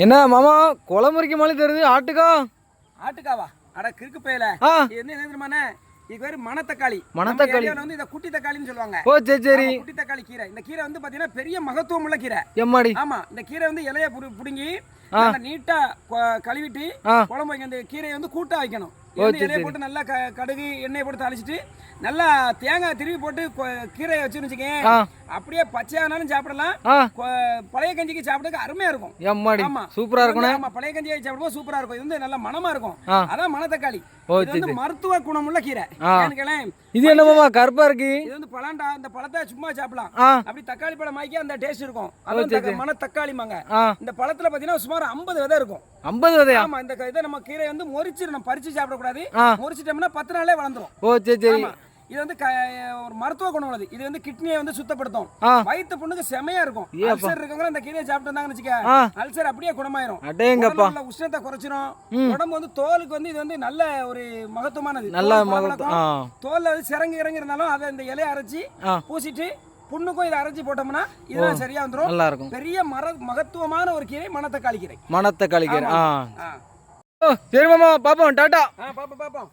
என்ன மாமா குளமுறிக்க மாதிரி தெரியுது. ஆட்டுக்கா? ஆட்டுக்காவா? அட கிறுக்கு வந்து என்ன தெரியுமாண்ணே? இது பேரு மணத்தக்காளி. மணத்தக்காளி. வந்து இத குட்டி தக்காளின்னு சொல்லுவாங்க. ஓ சரி சரி. குட்டி தக்காளி கீரை. இந்த கீரை வந்து பாத்தீங்கன்னா பெரிய மகத்துவம் உள்ள கீரை. எம்மாடி? ஆமா இந்த கீரை வந்து இலைய புடு- புடுங்கி நல்லா நீட்டா கழுவிட்டு. குழம்பு வைக்க இந்த கீரையை வந்து கூட்டா வைக்கணும். இலைய போட்டு நல்லா க- கடுகு எண்ணெயை போட்டு தாளிச்சிட்டு நல்லா தேங்காய் திருவி போட்டு கீரையை வச்சுன்னு வச்சுக்கேன். அப்படியே பச்சையானாலும் சாப்பிடலாம். பழைய கஞ்சிக்கு சாப்பிடறதுக்கு அருமையா இருக்கும். எம்மாடி ஆமா. சூப்பரா இருக்கணும் ஆமா பழைய கஞ்சியை சாப்பிடும்போது சூப்பரா இருக்கும். இது வந்து நல்ல மணமா இருக்கும். அதான் மணத்தக்காளி. இது வந்து மருத்துவ குணமுள்ள கீரை. இது என்ன மாமா கருப்பா இருக்கு? இது வந்து பழண்டா இந்த பழத்தை சும்மா சாப்பிடலாம். அப்படி தக்காளி பழம் ஆக்கி அந்த டேஸ்ட் இருக்கும். அதான் தக்க- மண தக்காளிமாங்க ஆ. இந்த பழத்துல பாத்தீங்கன்னா சுமார் 50 விதை இருக்கும். ஐம்பது விதையா? ஆமா இந்த இதை நம்ம கீரை வந்து முறிச்சு நம்ம பறிச்சு சாப்பிடக்கூடாது. ஆ. முறிச்சிட்டோம்னா பத்து நாளே வளர்ந்துரும். ஓ சரி சரி. இது வந்து ஒரு மருத்துவ குணம் உள்ளது. இது வந்து கிட்னியை வந்து சுத்தப்படுத்தும். வயிற்று புண்ணுக்கு செமையா இருக்கும். அல்சர் இருக்கவங்க இந்த கீரையை சாப்பிட்டு வந்தாங்கன்னு வச்சுக்க அல்சர் அப்படியே குணமாயிரும். அடேங்கப்பா. உஷ்ணத்தை குறைச்சிரும். உடம்பு வந்து தோலுக்கு வந்து இது வந்து நல்ல ஒரு மகத்துவமானது. நல்ல தோல்ல வந்து சிறங்கு இறங்கி இருந்தாலும் அதை இந்த இலையை அரைச்சி பூசிட்டு புண்ணுக்கும் இதை அரைச்சி போட்டோம்னா இதெல்லாம் சரியா வந்துரும். நல்லா இருக்கும் பெரிய மர மகத்துவமான ஒரு கீரை மணத்தக்காளி கீரை. மணத்தை கழிக்கிற ஆ. சரி மாமா பாப்போம் டாட்டா ஆ பாப்போம் பாப்போம்.